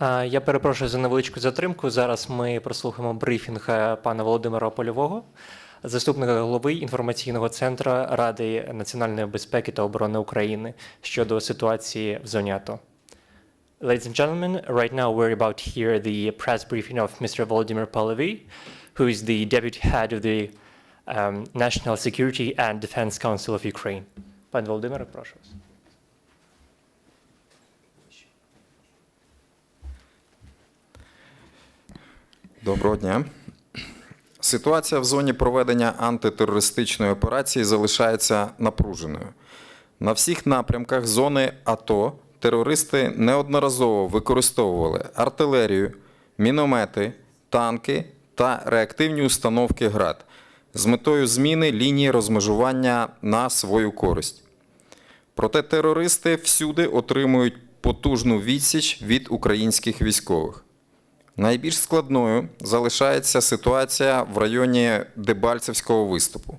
Я перепрошую за невеличку затримку. Зараз ми прослухаємо брифінг е, пана Володимира Польового, заступника голови інформаційного центру Ради національної безпеки та оборони України щодо ситуації в зоні АТО. Ladies and gentlemen, right now we're about to hear the press briefing of Mr. Volodymyr Polovy, who is the deputy head of the um, National Security and Defense Council of Ukraine. Пан Володимир, прошу вас. Доброго дня. Ситуація в зоні проведення антитерористичної операції залишається напруженою. На всіх напрямках зони АТО терористи неодноразово використовували артилерію, міномети, танки та реактивні установки ГРАД з метою зміни лінії розмежування на свою користь. Проте терористи всюди отримують потужну відсіч від українських військових. Найбільш складною залишається ситуація в районі Дебальцевського виступу.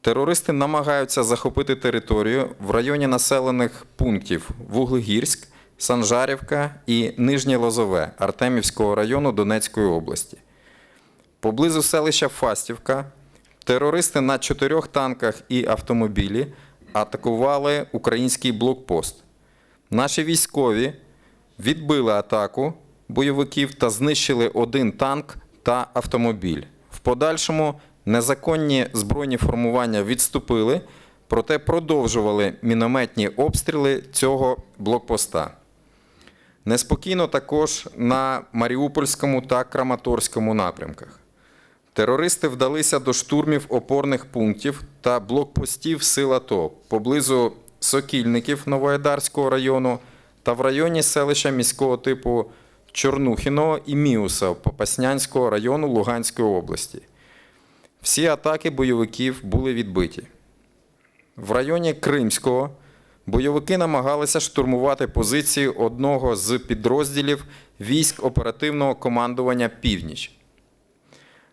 Терористи намагаються захопити територію в районі населених пунктів Вуглегірськ, Санжарівка і Нижнє Лозове Артемівського району Донецької області. Поблизу селища Фастівка терористи на чотирьох танках і автомобілі атакували український блокпост. Наші військові відбили атаку бойовиків та знищили один танк та автомобіль. В подальшому незаконні збройні формування відступили, проте продовжували мінометні обстріли цього блокпоста. Неспокійно також на Маріупольському та Краматорському напрямках. Терористи вдалися до штурмів опорних пунктів та блокпостів сил АТО поблизу Сокільників Новоайдарського району та в районі селища міського типу Чорнухіного і Міуса Попаснянського району Луганської області. Всі атаки бойовиків були відбиті. В районі Кримського бойовики намагалися штурмувати позиції одного з підрозділів військ оперативного командування Північ.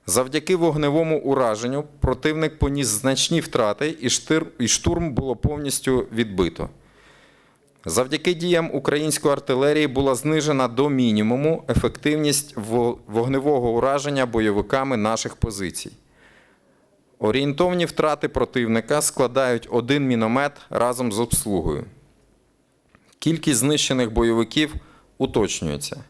Завдяки вогневому ураженню противник поніс значні втрати, і і штурм було повністю відбито. Завдяки діям української артилерії була знижена до мінімуму ефективність вогневого ураження бойовиками наших позицій. Орієнтовні втрати противника складають один міномет разом з обслугою. Кількість знищених бойовиків уточнюється.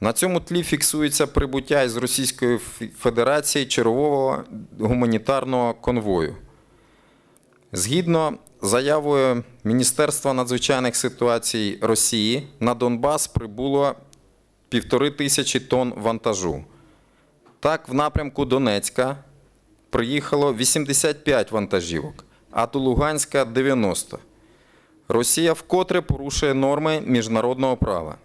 На цьому тлі фіксується прибуття із Російської Федерації чергового гуманітарного конвою. Згідно заявою Міністерства надзвичайних ситуацій Росії на Донбас прибуло півтори тисячі тонн вантажу. Так, в напрямку Донецька приїхало 85 вантажівок, а до Луганська 90. Росія вкотре порушує норми міжнародного права.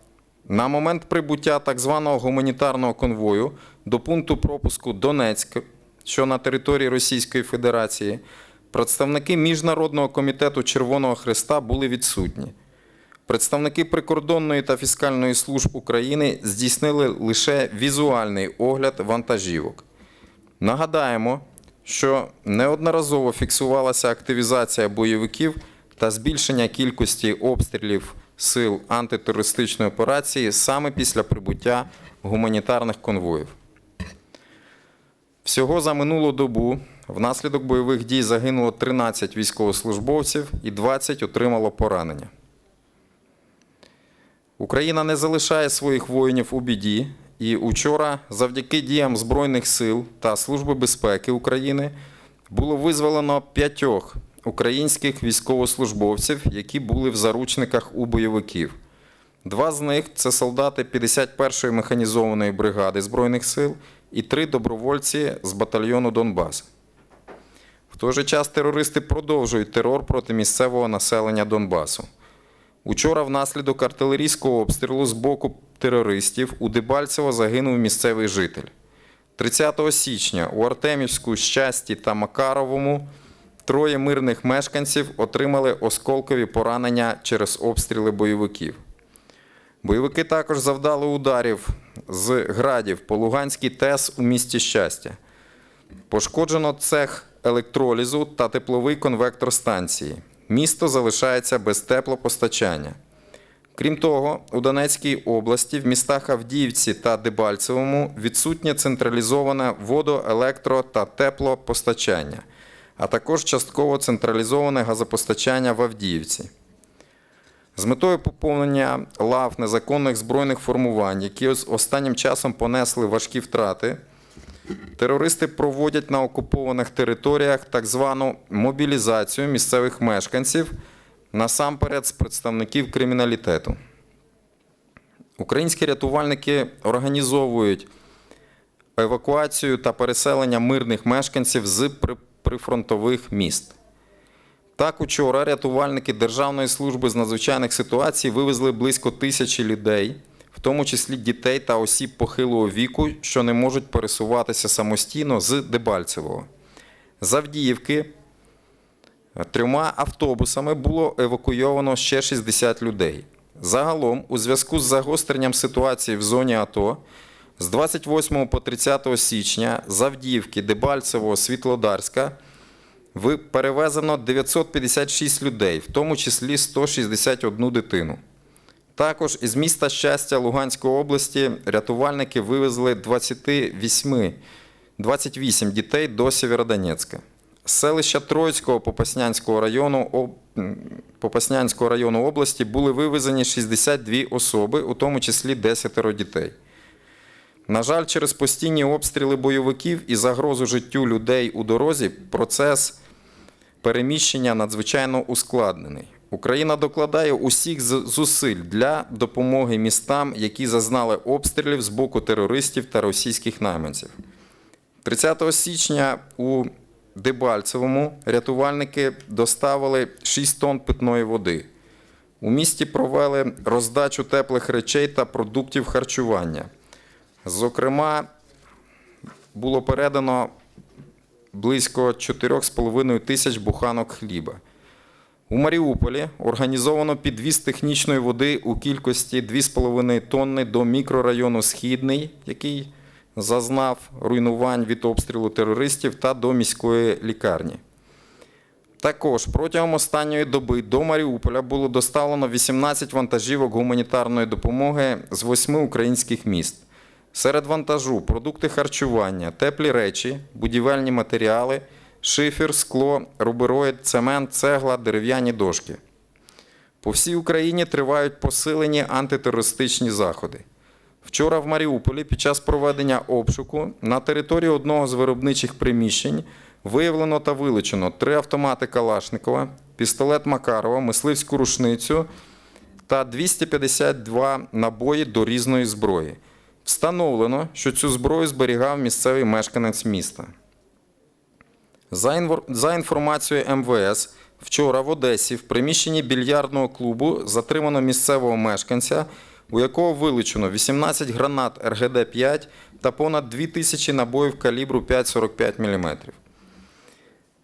На момент прибуття так званого гуманітарного конвою до пункту пропуску Донецьк, що на території Російської Федерації, представники Міжнародного комітету Червоного Христа були відсутні. Представники прикордонної та фіскальної служб України здійснили лише візуальний огляд вантажівок. Нагадаємо, що неодноразово фіксувалася активізація бойовиків та збільшення кількості обстрілів сил антитерористичної операції саме після прибуття гуманітарних конвоїв. Всього за минулу добу внаслідок бойових дій загинуло 13 військовослужбовців і 20 отримало поранення. Україна не залишає своїх воїнів у біді, і учора, завдяки діям Збройних сил та Служби безпеки України, було визволено п'ятьох українських військовослужбовців, які були в заручниках у бойовиків. Два з них це солдати 51-ї механізованої бригади Збройних сил і три добровольці з батальйону Донбас. В той же час терористи продовжують терор проти місцевого населення Донбасу. Учора внаслідок артилерійського обстрілу з боку терористів у Дебальцево загинув місцевий житель. 30 січня у Артемівську, Щасті та Макаровому троє мирних мешканців отримали осколкові поранення через обстріли бойовиків. Бойовики також завдали ударів з градів по Луганській ТЕС у місті Щастя. Пошкоджено цех електролізу та тепловий конвектор станції. Місто залишається без теплопостачання. Крім того, у Донецькій області в містах Авдіївці та Дебальцевому відсутнє централізоване водо-, електро та теплопостачання, а також частково централізоване газопостачання в Авдіївці. З метою поповнення лав незаконних збройних формувань, які останнім часом понесли важкі втрати, терористи проводять на окупованих територіях так звану мобілізацію місцевих мешканців, насамперед з представників криміналітету. Українські рятувальники організовують евакуацію та переселення мирних мешканців з прифронтових міст. Так, учора рятувальники Державної служби з надзвичайних ситуацій вивезли близько тисячі людей, в тому числі дітей та осіб похилого віку, що не можуть пересуватися самостійно з Дебальцевого. З Авдіївки трьома автобусами було евакуйовано ще 60 людей. Загалом, у зв'язку з загостренням ситуації в зоні АТО, з 28 по 30 січня з Дебальцевого, Світлодарська перевезено 956 людей, в тому числі 161 дитину. Також із міста Щастя Луганської області рятувальники вивезли 28, 28 дітей до Сєвєродонецька. З селища Троїцького Попаснянського району, Попаснянського району області були вивезені 62 особи, у тому числі 10 дітей. На жаль, через постійні обстріли бойовиків і загрозу життю людей у дорозі процес переміщення надзвичайно ускладнений. Україна докладає усіх зусиль для допомоги містам, які зазнали обстрілів з боку терористів та російських найманців. 30 січня у Дебальцевому рятувальники доставили 6 тонн питної води. У місті провели роздачу теплих речей та продуктів харчування. Зокрема, було передано близько 4,5 тисяч буханок хліба. У Маріуполі організовано підвіз технічної води у кількості 2,5 тонни до мікрорайону Східний, який зазнав руйнувань від обстрілу терористів, та до міської лікарні. Також протягом останньої доби до Маріуполя було доставлено 18 вантажівок гуманітарної допомоги з восьми українських міст. Серед вантажу продукти харчування, теплі речі, будівельні матеріали, шифер, скло, рубероїд, цемент, цегла, дерев'яні дошки. По всій Україні тривають посилені антитерористичні заходи. Вчора в Маріуполі під час проведення обшуку на території одного з виробничих приміщень виявлено та вилучено три автомати Калашникова, пістолет Макарова, мисливську рушницю та 252 набої до різної зброї. Встановлено, що цю зброю зберігав місцевий мешканець міста. За, інформацією МВС, вчора в Одесі в приміщенні більярдного клубу затримано місцевого мешканця, у якого вилучено 18 гранат РГД-5 та понад 2000 набоїв калібру 5,45 мм.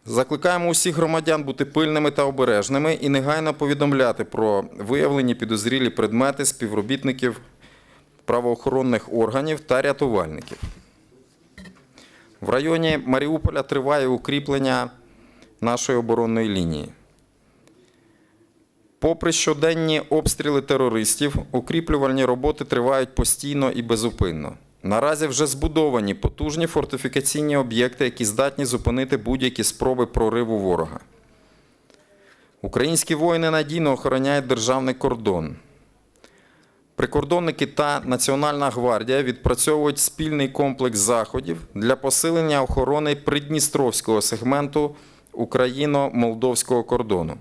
Закликаємо усіх громадян бути пильними та обережними і негайно повідомляти про виявлені підозрілі предмети співробітників правоохоронних органів та рятувальників. В районі Маріуполя триває укріплення нашої оборонної лінії. Попри щоденні обстріли терористів, укріплювальні роботи тривають постійно і безупинно. Наразі вже збудовані потужні фортифікаційні об'єкти, які здатні зупинити будь-які спроби прориву ворога. Українські воїни надійно охороняють державний кордон. Прикордонники та Національна гвардія відпрацьовують спільний комплекс заходів для посилення охорони придністровського сегменту Україно-молдовського кордону.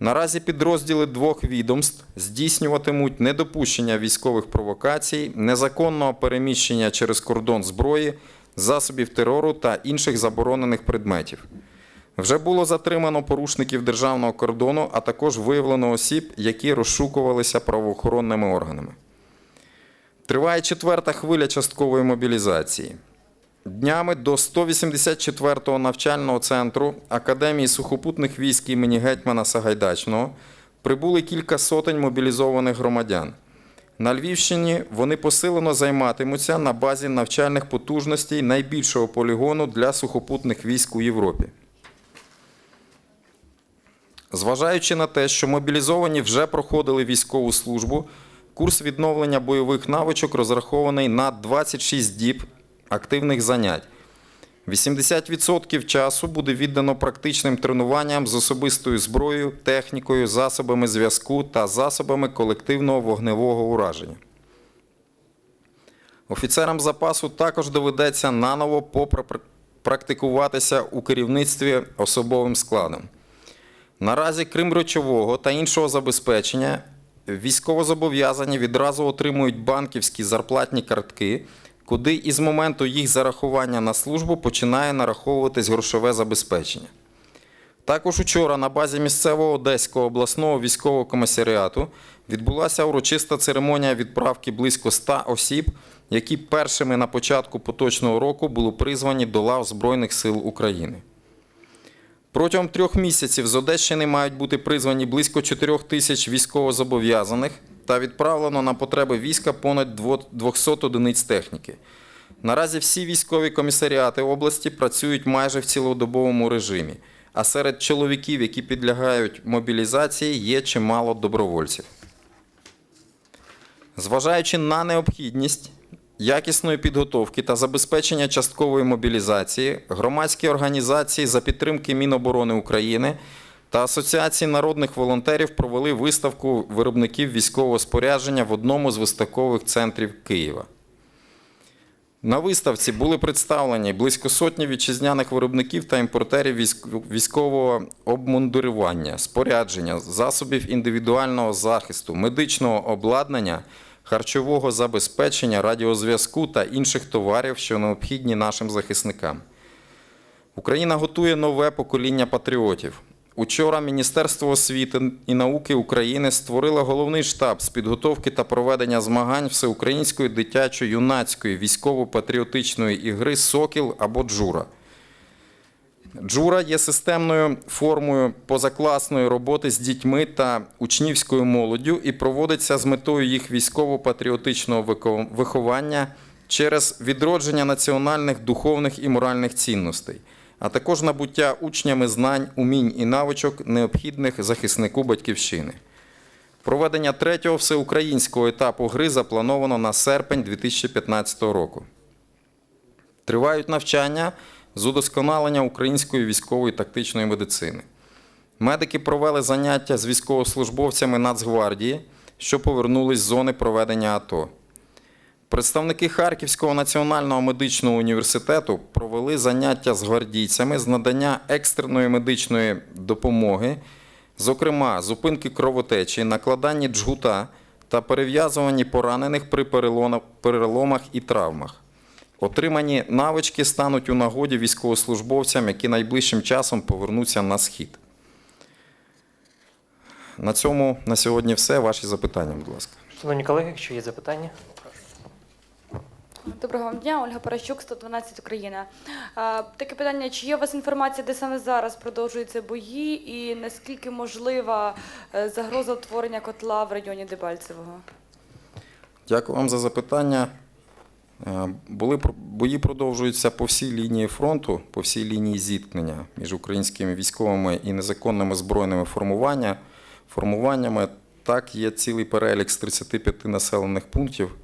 Наразі підрозділи двох відомств здійснюватимуть недопущення військових провокацій, незаконного переміщення через кордон зброї, засобів терору та інших заборонених предметів. Вже було затримано порушників державного кордону, а також виявлено осіб, які розшукувалися правоохоронними органами. Триває четверта хвиля часткової мобілізації. Днями до 184-го навчального центру Академії сухопутних військ імені гетьмана Сагайдачного прибули кілька сотень мобілізованих громадян. На Львівщині вони посилено займатимуться на базі навчальних потужностей найбільшого полігону для сухопутних військ у Європі. Зважаючи на те, що мобілізовані вже проходили військову службу, курс відновлення бойових навичок розрахований на 26 діб активних занять. 80% часу буде віддано практичним тренуванням з особистою зброєю, технікою, засобами зв'язку та засобами колективного вогневого ураження. Офіцерам запасу також доведеться наново попрактикуватися у керівництві особовим складом. Наразі, крім речового та іншого забезпечення, військовозобов'язані відразу отримують банківські зарплатні картки, куди із моменту їх зарахування на службу починає нараховуватись грошове забезпечення. Також учора на базі місцевого Одеського обласного військового комісаріату відбулася урочиста церемонія відправки близько 100 осіб, які першими на початку поточного року були призвані до лав Збройних сил України. Протягом трьох місяців з Одещини мають бути призвані близько 4 тисяч військовозобов'язаних та відправлено на потреби війська понад дво- 200 одиниць техніки. Наразі всі військові комісаріати області працюють майже в цілодобовому режимі, а серед чоловіків, які підлягають мобілізації, є чимало добровольців. Зважаючи на необхідність якісної підготовки та забезпечення часткової мобілізації, громадські організації за підтримки Міноборони України та Асоціації народних волонтерів провели виставку виробників військового спорядження в одному з виставкових центрів Києва. На виставці були представлені близько сотні вітчизняних виробників та імпортерів військового обмундирування, спорядження, засобів індивідуального захисту, медичного обладнання, харчового забезпечення, радіозв'язку та інших товарів, що необхідні нашим захисникам. Україна готує нове покоління патріотів. Учора Міністерство освіти і науки України створило головний штаб з підготовки та проведення змагань всеукраїнської дитячо-юнацької військово-патріотичної ігри Сокіл або Джура. Джура є системною формою позакласної роботи з дітьми та учнівською молоддю і проводиться з метою їх військово-патріотичного виховання через відродження національних духовних і моральних цінностей, а також набуття учнями знань, умінь і навичок, необхідних захиснику батьківщини. Проведення третього всеукраїнського етапу гри заплановано на серпень 2015 року. Тривають навчання з удосконалення української військової тактичної медицини. Медики провели заняття з військовослужбовцями Нацгвардії, що повернулись з зони проведення АТО. Представники Харківського національного медичного університету провели заняття з гвардійцями з надання екстреної медичної допомоги, зокрема зупинки кровотечі, накладанні джгута та перев'язуванні поранених при переломах і травмах. Отримані навички стануть у нагоді військовослужбовцям, які найближчим часом повернуться на схід. На цьому на сьогодні все. Ваші запитання, будь ласка. Шановні колеги, якщо є запитання, Доброго вам дня, Ольга Паращук, 112 Україна. А, Таке питання: чи є у вас інформація, де саме зараз продовжуються бої, і наскільки можлива е, загроза утворення котла в районі Дебальцевого? Дякую вам за запитання. Е, Були бої продовжуються по всій лінії фронту, по всій лінії зіткнення між українськими військовими і незаконними збройними формування, формуваннями. Так, є цілий перелік з 35 населених пунктів.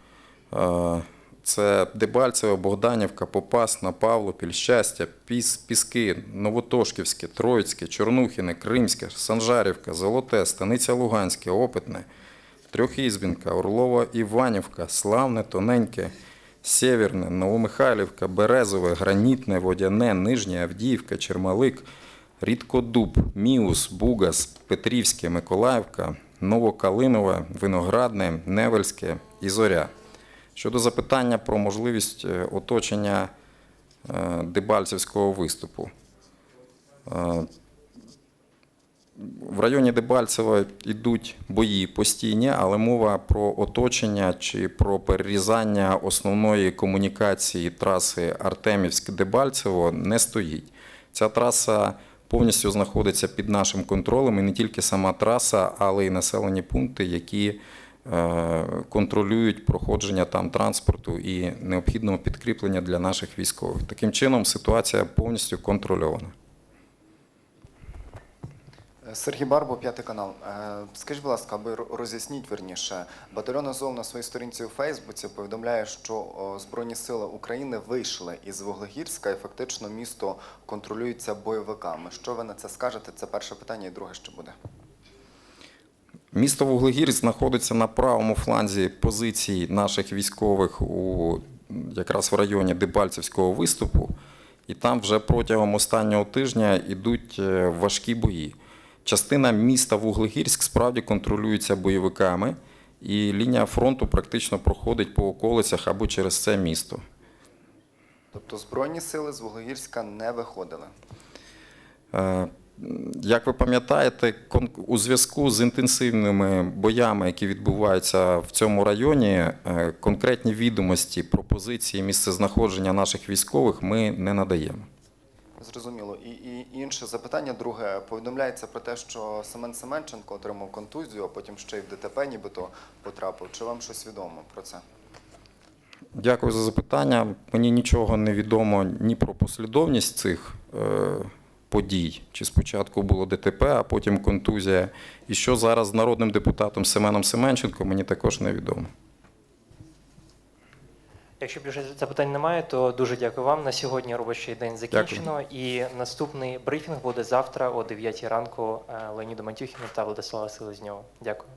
Е, Це Дебальцеве, Богданівка, Попасна, Павлопіль, Щастя, Піс, Піски, Новотошківське, Троїцьке, Чорнухіне, Кримське, Санжарівка, Золоте, Станиця Луганське, Опитне, Трьохізбінка, Орлова Іванівка, Славне, Тоненьке, Сєвєрне, Новомихайлівка, Березове, Гранітне, Водяне, Нижнє, Авдіївка, Чермалик, Рідкодуб, Міус, Бугас, Петрівське, Миколаївка, Новокалинове, Виноградне, Невельське і Зоря. Щодо запитання про можливість е, оточення е, Дебальцевського виступу. В районі Дебальцева йдуть бої постійні, але мова про оточення чи про перерізання основної комунікації траси Артемівськ-Дебальцево не стоїть. Ця траса повністю знаходиться під нашим контролем, і не тільки сама траса, але й населені пункти, які е, контролюють проходження там транспорту і необхідного підкріплення для наших військових. Таким чином, ситуація повністю контрольована. Сергій Барбо, п'ятий канал. Е, Скажіть, будь ласка, аби роз'ясніть верніше, батальйон Азов на своїй сторінці у Фейсбуці повідомляє, що Збройні сили України вийшли із Вуглегірська і фактично місто контролюється бойовиками. Що ви на це скажете? Це перше питання, і друге ще буде. Місто Вуглегірськ знаходиться на правому фланзі позицій наших військових у якраз в районі Дебальцевського виступу, і там вже протягом останнього тижня йдуть е, важкі бої. Частина міста Вуглегірськ справді контролюється бойовиками, і лінія фронту практично проходить по околицях або через це місто. Тобто Збройні сили з Вуглегірська не виходили. Е, Як ви пам'ятаєте, у зв'язку з інтенсивними боями, які відбуваються в цьому районі, е, конкретні відомості про позиції місцезнаходження наших військових ми не надаємо. Зрозуміло. І, і інше запитання, друге, повідомляється про те, що Семен Семенченко отримав контузію, а потім ще й в ДТП нібито потрапив. Чи вам щось відомо про це? Дякую за запитання. Мені нічого не відомо ні про послідовність цих е, подій. Чи спочатку було ДТП, а потім контузія. І що зараз з народним депутатом Семеном Семенченко, мені також невідомо. Якщо більше запитань немає, то дуже дякую вам. На сьогодні робочий день закінчено. І наступний брифінг буде завтра о 9 ранку е, Леоніду Матюхіну та Владислава Селезньова. Дякую.